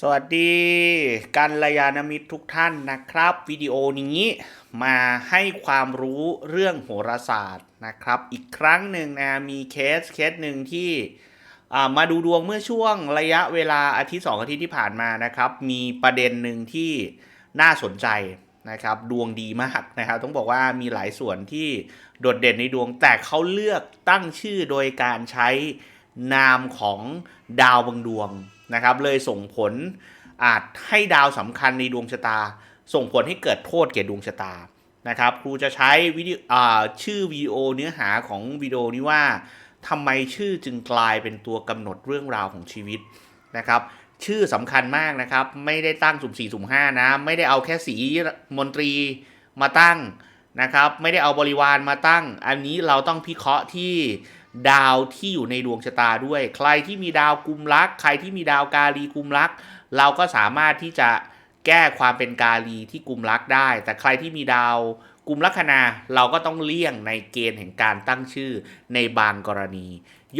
สวัสดีกัลยาณมิตรทุกท่านนะครับ วิดีโอนี้มาให้ความรู้เรื่องโหราศาสตร์นะครับ อีกครั้งหนึ่งนะมีเคสเคสหนึ่งที่มาดูดวงเมื่อช่วงระยะเวลาอาทิตย์สองอาทิตย์ที่ผ่านมานะครับ มีประเด็นหนึ่งที่น่าสนใจนะครับ ดวงดีมากนะครับต้องบอกว่ามีหลายส่วนที่โดดเด่นในดวงแต่เขาเลือกตั้งชื่อโดยการใช้นามของดาวบางดวง นะครับเลยส่งผลอาจให้ดาวสำคัญในดวงชะตา ส่งผลให้เกิดโทษแก่ดวงชะตานะครับครูจะใช้วิดีโออ่าชื่อวิดีโอเนื้อหาของวิดีโอนี้ว่าทำไมชื่อจึงกลายเป็นตัวกำหนดเรื่องราวของชีวิตนะครับชื่อสำคัญมากนะครับ ไม่ได้ตั้งสุ่มสี่สุ่มห้านะ ไม่ได้เอาแค่สีมนตรีมาตั้งนะครับ ไม่ได้เอาบริวารมาตั้ง อันนี้เราต้องพิเคราะห์ที่ ดาวที่อยู่ในดวงชะตาด้วย ใครที่มีดาวกุมรัก ใครที่มีดาวกาลีกุมรัก เราก็สามารถที่จะแก้ความเป็นกาลีที่กุมรักได้ แต่ใครที่มีดาวกุมลัคนาเราก็ต้องเลี่ยงในเกณฑ์แห่งการตั้งชื่อในบางกรณี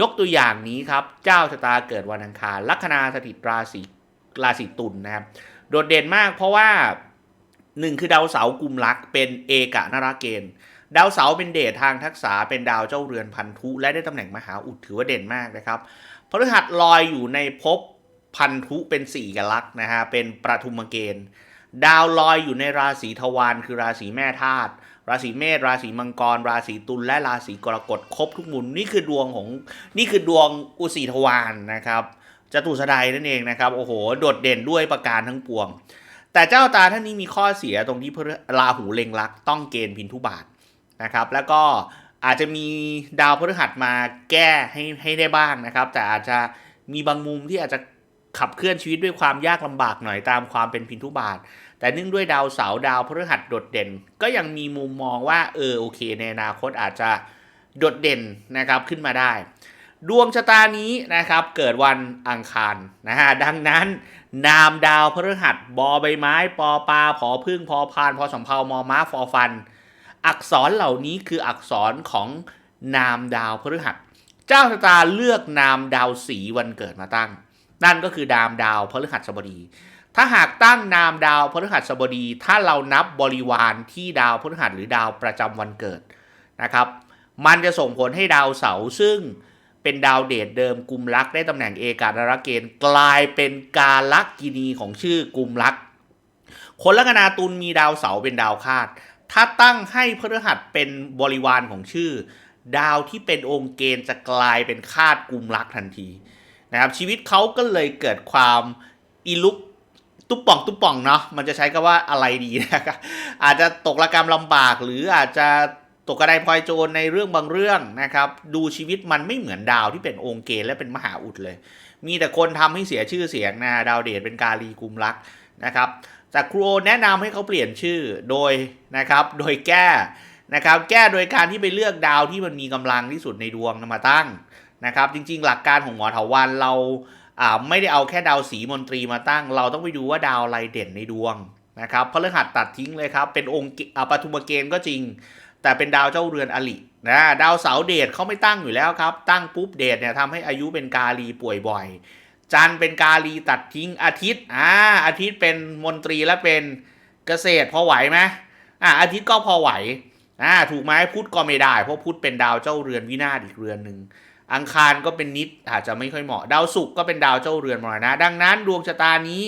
ยกตัวอย่างนี้ครับ เจ้าชะตาเกิดวันอังคารลัคนาสถิตราศีราศีตุลนะครับ โดดเด่นมากเพราะว่าหนึ่งคือดาวเสาร์กุมรักเป็นเอกะนราเกณฑ์ ดาวเสาร์เป็นเดชทางทักษะเป็นดาวเจ้าเรือนพันธุ และได้ตำแหน่งมหาอุดถือว่าเด่นมากนะครับพฤหัสลอยอยู่ในภพพันธุเป็นสี่กลักษ์นะฮะเป็นประทุมเกณฑ์ ดาวลอยอยู่ในราศีทวารคือราศีแม่ธาตุราศีเมษราศีมังกร ราศีตุลและราศีกรกฎครบทุกมุมนี่คือดวงของนี่คือดวงอุสีทวารนะครับจตุสดายนั่นเองนะครับโอ้โหโดดเด่นด้วยประการทั้งปวง แต่เจ้าตาท่านนี้มีข้อเสียตรงที่พฤราหูเล็งลักต้องเกณฑ์พินทุบาท นะครับ แล้วก็อาจจะมีดาวพฤหัสมาแก้ให้ให้ได้บ้างนะครับ แต่อาจจะมีบางมุมที่อาจจะขับเคลื่อนชีวิตด้วยความยากลำบากหน่อยตามความเป็นพินทุบาท แต่เนื่องด้วยดาวเสาร์ดาวพฤหัสโดดเด่น ก็ยังมีมุมมองว่าเออโอเค ในอนาคตอาจจะโดดเด่นนะครับขึ้นมาได้ ดวงชะตานี้นะครับเกิดวันอังคารนะฮะดังนั้นนามดาวพฤหัสบอใบไม้ ปอปลาผอพึ่งพอพานพอสำเภามอม้าฟอฟัน อักษรเหล่านี้คืออักษรของนามดาวพฤหัส เจ้าชะตาเลือกนามดาวสีวันเกิดมาตั้ง นั่นก็คือนามดาวพฤหัสบดี ถ้าหากตั้งนามดาวพฤหัสบดี ถ้าเรานับบริวารที่ดาวพฤหัสหรือดาวประจำวันเกิดนะครับ มันจะส่งผลให้ดาวเสาร์ซึ่งเป็นดาวเดชเดิมกุมรักได้ตำแหน่งเอกาณรเกณฑ์กลายเป็นกาลักกินีของชื่อกุมรักคนลัคนาตุลมีดาวเสาร์เป็นดาวคาด ถ้าตั้งให้พฤหัสเป็นบริวารของชื่อ ดาวที่เป็นองค์เกณฑ์จะกลายเป็นคาดกุมรักทันทีนะครับชีวิตเขาก็เลยเกิดความอีลุกตุ๊บป่องตุ๊บป่องเนาะมันจะใช้คำว่าอะไรดีนะครับอาจจะตกระกรรมลำบากหรืออาจจะตกกระไดพลอยโจรในเรื่องบางเรื่องนะครับดูชีวิตมันไม่เหมือนดาวที่เป็นองค์เกณฑ์และเป็นมหาอุดเลย มีแต่คนทำให้เสียชื่อเสียงนะดาวเดชเป็นกาลีกุมรักนะครับ แต่ครูโอแนะนำให้เขาเปลี่ยนชื่อโดยนะครับ โดยแก้นะครับ แก้โดยการที่ไปเลือกดาวที่มันมีกำลังที่สุดในดวงมาตั้งนะครับ จริง ๆ หลักการของหมอเถาวันเราอ่าไม่ได้เอาแค่ดาวสีมนตรีมาตั้ง เราต้องไปดูว่าดาวอะไรเด่นในดวงนะครับพฤหัสตัดทิ้งเลยครับ เป็นองค์อ่าปฐุมเกณฑ์ก็จริง แต่เป็นดาวเจ้าเรือนอลินะดาวเสาเดชเขาไม่ตั้งอยู่แล้วครับ ตั้งปุ๊บเดชเนี่ยทำให้อายุเป็นกาลีป่วยบ่อย จันเป็นกาลีตัดทิ้งอาทิตย์อ่าอาทิตย์เป็นมนตรีและเป็นเกษตรพอไหวไหมอ่าอาทิตย์ก็พอไหวอ่าถูกไหมพุธก็ไม่ได้ เพราะพุธเป็นดาวเจ้าเรือนวินาศอีกเรือนหนึ่งอังคารก็เป็นนิดอาจจะไม่ค่อยเหมาะ ดาวศุกร์ก็เป็นดาวเจ้าเรือนมรณะ ดังนั้นดวงชะตานี้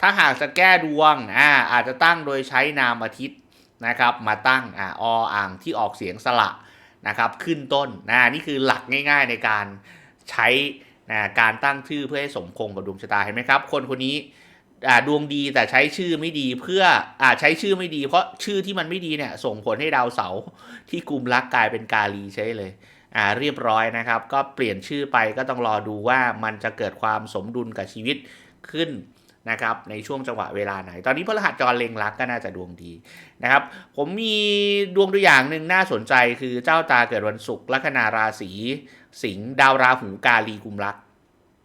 ถ้าหากจะแก้ดวงอ่าอาจจะตั้งโดยใช้นามอาทิตย์นะครับ มาตั้งอ่าออ่างที่ออกเสียงสระนะครับ ขึ้นต้นนะนี่คือหลักง่าย ๆในการใช้ นะการตั้งชื่อเพื่อให้สมคงกับดวงชะตาเห็นไหมครับ คนคนนี้ดวงดีแต่ใช้ชื่อไม่ดีเพื่ออใช้ชื่อไม่ดี เพราะชื่อที่มันไม่ดีเนี่ยส่งผลให้ดาวเสาร์ที่กลุ่มรักกลายเป็นกาลีใช่เลยอ่าเรียบร้อยนะครับ ก็เปลี่ยนชื่อไปก็ต้องรอดูว่ามันจะเกิดความสมดุลกับชีวิตขึ้น นะครับในช่วงจังหวะเวลาไหน ตอนนี้พระรหัสจรเล็งรักก็น่าจะดวงดีนะครับ ผมมีดวงตัวอย่างหนึ่งน่าสนใจคือเจ้าตาเกิดวันศุกร์ลัคนาราศีสิงห์ดาวราหูกาลีกุมรัก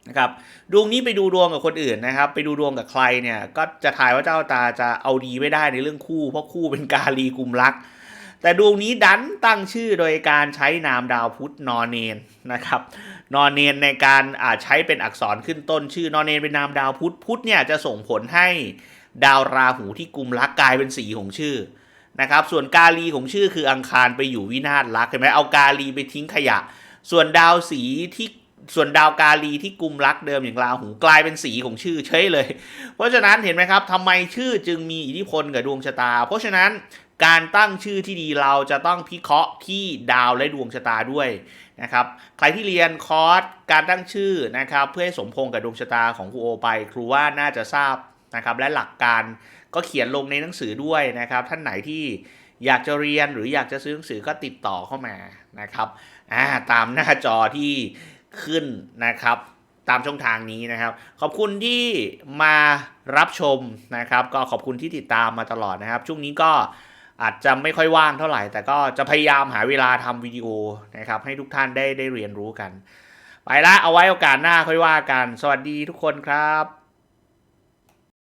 นะครับดวงนี้ไปดูดวงกับคนอื่นนะครับ ไปดูดวงกับใครเนี่ยก็จะทายว่าเจ้าตาจะเอาดีไม่ได้ในเรื่องคู่ เพราะคู่เป็นกาลีกุมรัก แต่ดวงนี้ดันตั้งชื่อโดยการใช้นามดาวพุธนอนเนนนะครับนอนเนนในการอาใช้เป็นอักษรขึ้นต้นชื่อนอนเนนเป็นนามดาวพุธพุธเนี่ยจะส่งผลให้ดาวราหูที่กุมรักกลายเป็นสีของชื่อนะครับส่วนกาลีของชื่อคืออังคารไปอยู่วินาศรักเห็นไหมเอากาลีไปทิ้งขยะ ส่วนดาวสีที่ส่วนดาวกาลีที่กุมรักเดิมอย่างราหูกลายเป็นสีของชื่อเฉยเลย เพราะฉะนั้นเห็นไหมครับทำไมชื่อจึงมีอิทธิพลกับดวงชะตา เพราะฉะนั้น การตั้งชื่อที่ดีเราจะต้องพิเคราะห์ที่ดาวและดวงชะตาด้วยนะครับ ใครที่เรียนคอร์สการตั้งชื่อนะครับ เพื่อให้สมพงกับดวงชะตาของครูโอไป ครูว่าน่าจะทราบนะครับ และหลักการก็เขียนลงในหนังสือด้วยนะครับ ท่านไหนที่อยากจะเรียนหรืออยากจะซื้อหนังสือก็ติดต่อเข้ามานะครับาตามหน้าจอที่ขึ้นนะครับ ตามช่องทางนี้นะครับ ขอบคุณที่มารับชมนะครับ ก็ขอบคุณที่ติดตามมาตลอดนะครับ ช่วงนี้ก็ อาจจะไม่ค่อยว่างเท่าไหร่ แต่ก็จะพยายามหาเวลาทำวิดีโอนะครับ ให้ทุกท่านได้ได้เรียนรู้กัน ไปละเอาไว้โอกาสหน้าค่อยว่ากัน สวัสดีทุกคนครับ